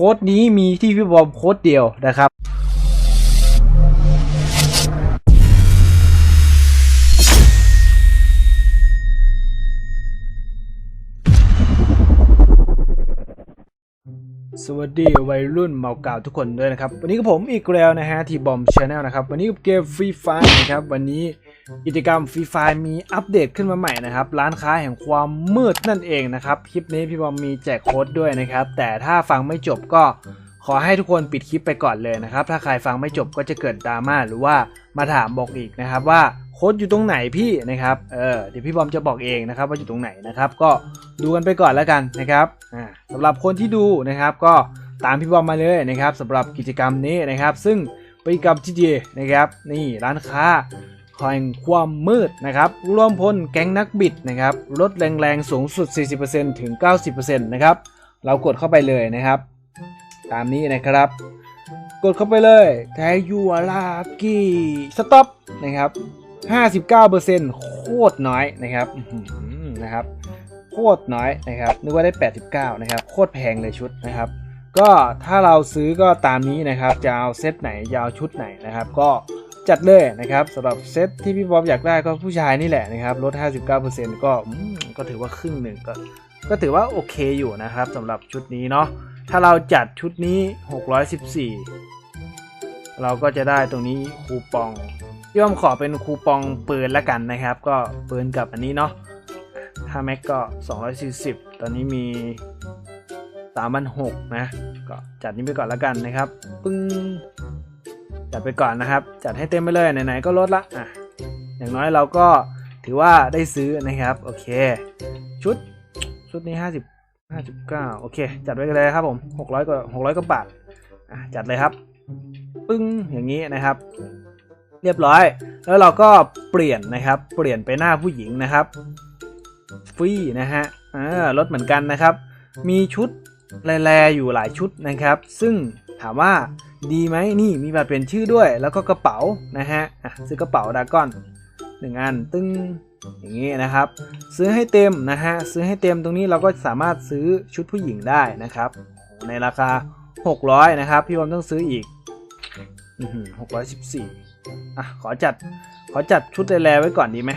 ค้ดนี้มีที่พี่บอมโค้ดเดียวนะครับ วัสดีวัยรุ่นเมาเก่าทุกคนด้วยนะครับ วันนี้กับผมอีกแล้วนะฮะทีบอมชาแนลนะครับ วันนี้เกมฟรีไฟนะครับวันนี้กิจกรรมฟรีไฟมีอัปเดตขึ้นมาใหม่นะครับ ร้านค้าแห่งความมืดนั่นเองนะครับ คลิปนี้พี่บอมมีแจกโค้ดด้วยนะครับ แต่ถ้าฟังไม่จบก็ขอให้ทุกคนปิดคลิปไปก่อนเลยนะครับ ถ้าใครฟังไม่จบก็จะเกิดดราม่าหรือว่ามาถามบอกอีกนะครับว่า ค้ดอยู่ตรงไหนพี่นะครับ เออเดี๋ยวพี่บอมจะบอกเองนะครับว่าอยู่ตรงไหนนะครับ ก็ดูกันไปก่อนแล้วกันนะครับอ่าสำหรับคนที่ดูนะครับก็ตามพี่บอมมาเลยนะครับสำหรับกิจกรรมนี้นะครับ ซึ่งไปกับที่ดีนะครับนี่ร้านค้าแห่งความมืดนะครับร่วมพลแก๊งนักบิดนะครับลดแรงๆสูงสุด 40%ถึง 90%นะครับเรากดเข้าไปเลยนะครับ ตามนี้นะครับ กดเข้าไปเลยแทยูอาลากีสต็อปนะครับ 59%โคตรน้อยนะครับนะครับ โคตรน้อยนะครับ นึกว่าได้ 89 นะครับ โคตรแพงเลยชุดนะครับ ก็ถ้าเราซื้อก็ตามนี้นะครับ จะเอาเซตไหนจะเอาชุดไหนนะครับ ก็จัดเลยนะครับสำหรับเซตที่พี่บอมอยากได้ก็ผู้ชายนี่แหละนะครับ ลด 59%ก็ก็ถือว่าครึ่งหนึ่งก็ก็ถือว่าโอเคอยู่นะครับสำหรับชุดนี้เนาะถ้าเราจัดชุดนี้ 614 เราก็จะได้ตรงนี้คูปองพี่อมขอเป็นคูปองปืนละกันนะครับ ก็ปืนกับอันนี้เนาะถ้าแม็กก็ 240 ตอนนี้มี3,600นะก็จัดนี้ไปก่อนละกันนะครับปึ้งจัดไปก่อนนะครับ จัดให้เต็มไปเลยไหนๆก็ลดละอะอย่างน้อยเราก็ถือว่าได้ซื้อนะครับ โอเค ชุดชุดนี้ 50 59 โอเค จัดไว้กันเลยครับผม 600กว่า600กว่าบาทอะจัดเลยครับ ปึ้งอย่างนี้นะครับ เรียบร้อย แล้วเราก็เปลี่ยนนะครับ เปลี่ยนไปหน้าผู้หญิงนะครับฟรีนะฮะอ่าลดเหมือนกันนะครับ มีชุดแลๆอยู่หลายชุดนะครับ ซึ่งถามว่าดีไหมนี่มีบัตรเปลี่ยนชื่อด้วย แล้วก็กระเป๋านะฮะซื้อกระเป๋าดากอนหนึ่งอันตึ้งอย่างนี้นะครับ ซื้อให้เต็มนะฮะซื้อให้เต็มตรงนี้เราก็สามารถซื้อชุดผู้หญิงได้นะครับ ในราคา 600 นะครับ พี่บอมต้องซื้ออีก หกร้อยสิบสี่อะ ขอจัด ขอจัดชุดแลไว้ก่อนดีไหม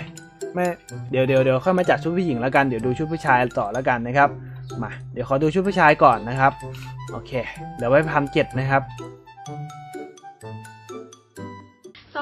ไม่เดี๋ยวเดี๋ยวเดี๋ยวค่อยมาจัดชุดผู้หญิงแล้วกันเดี๋ยวดูชุดผู้ชายต่อแล้วกันนะครับ มา เดี๋ยวขอดูชุดผู้ชายก่อนนะครับ โอเค เดี๋ยวไว้พันเจ็ดนะครับ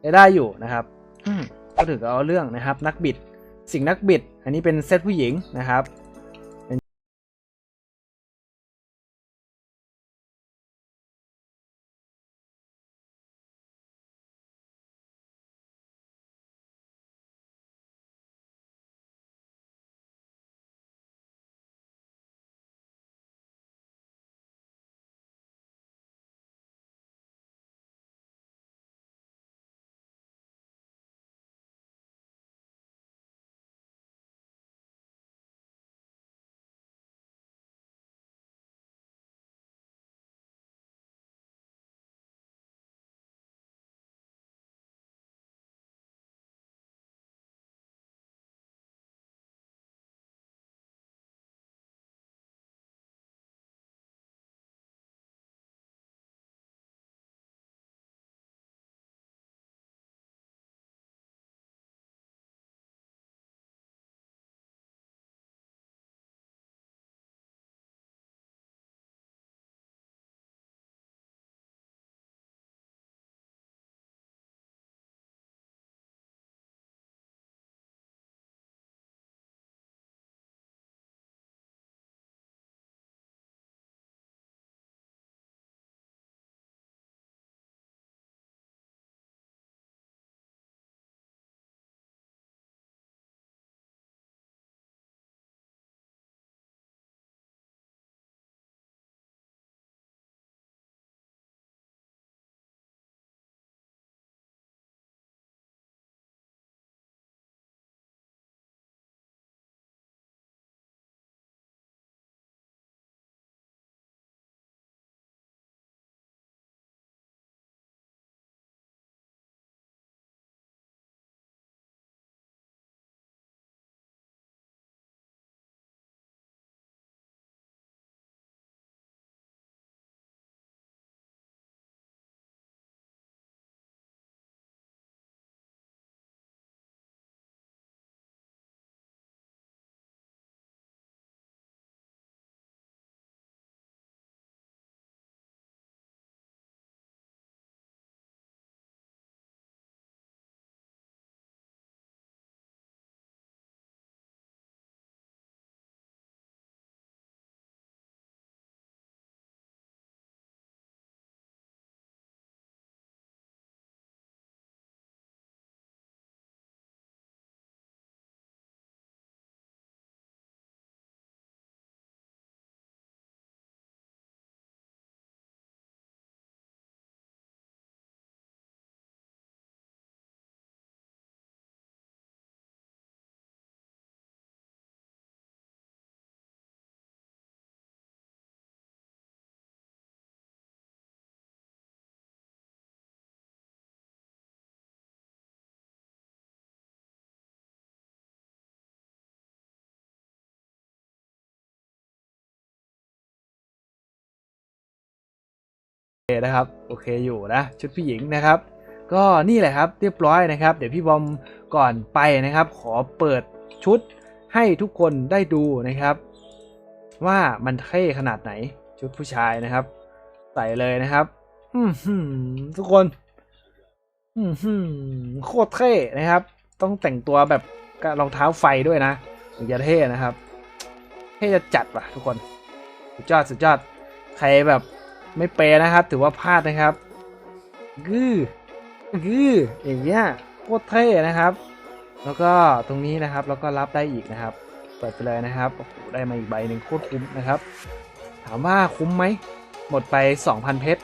ได้ได้อยู่นะครับอืมก็ถือเอาเรื่องนะครับ นักบิด สิ่งนักบิด อันนี้เป็นเซตผู้หญิงนะครับ นะครับโอเคอยู่นะชุดผู้หญิงนะครับ ก็นี่แหละครับเรียบร้อยนะครับ เดี๋ยวพี่บอมก่อนไปนะครับ ขอเปิดชุดให้ทุกคนได้ดูนะครับ ว่ามันเท่ขนาดไหนชุดผู้ชายนะครับ ใส่เลยนะครับทุกคนโคตรเท่นะครับ ต้องแต่งตัวแบบกับรองเท้าไฟด้วยนะถึงจะเท่นะครับเท่จะจัดว่ะทุกคน สุดยอดสุดยอด ใครแบบ ไม่เปย์นะครับ ถือว่าพลาดนะครับกือกืออย่างเงี้ยโคตรเท่นะครับ แล้วก็ตรงนี้นะครับแล้วก็รับได้อีกนะครับ เปิดไปเลยนะครับได้มาอีกใบหนึ่งโคตรคุ้มนะครับ ถามว่าคุ้มไหมหมดไป 2,000 เพชร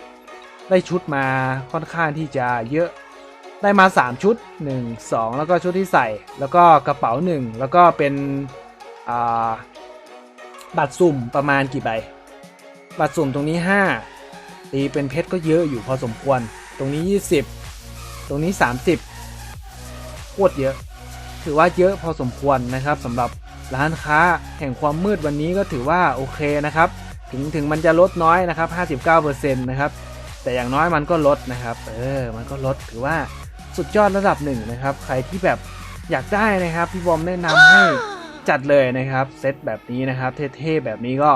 ได้ชุดมาค่อนข้างที่จะเยอะได้มา 3 ชุด 1 2 แล้วก็ชุดที่ใส่ แล้วก็กระเป๋า 1 แล้วก็เป็นบัตรสุ่มประมาณกี่ใบ บัตรสุ่มตรงนี้ 5 ตีเป็นเพชรก็เยอะอยู่พอสมควร ตรงนี้ 20 ตรงนี้ 30โคตรเยอะ ถือว่าเยอะพอสมควรนะครับสำหรับร้านค้าแห่งความมืดวันนี้ก็ถือว่าโอเคนะครับ ถึงถึงมันจะลดน้อยนะครับ 59%นะครับ แต่อย่างน้อยมันก็ลดนะครับ เออ มันก็ลดถือว่าสุดยอดระดับหนึ่งนะครับ ใครที่แบบอยากได้นะครับ พี่บอมแนะนำให้จัดเลยนะครับ เซตแบบนี้นะครับ เท่ๆแบบนี้ก็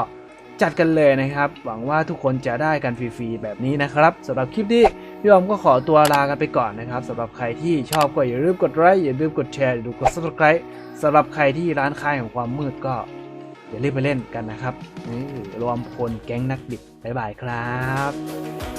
จัดกันเลยนะครับ หวังว่าทุกคนจะได้กันฟรีๆแบบนี้นะครับสำหรับคลิปนี้พี่อมก็ขอตัวลากันไปก่อนนะครับสำหรับใครที่ชอบก็อย่าลืมกดไลค์อย่าลืมกดแชร์อย่าลืมกด subscribe สำหรับใครที่ร้านค้าของความมืดก็อย่าลืมไปเล่นกันนะครับนี่รวมพลแก๊งนักบิดบ๊ายบายครับ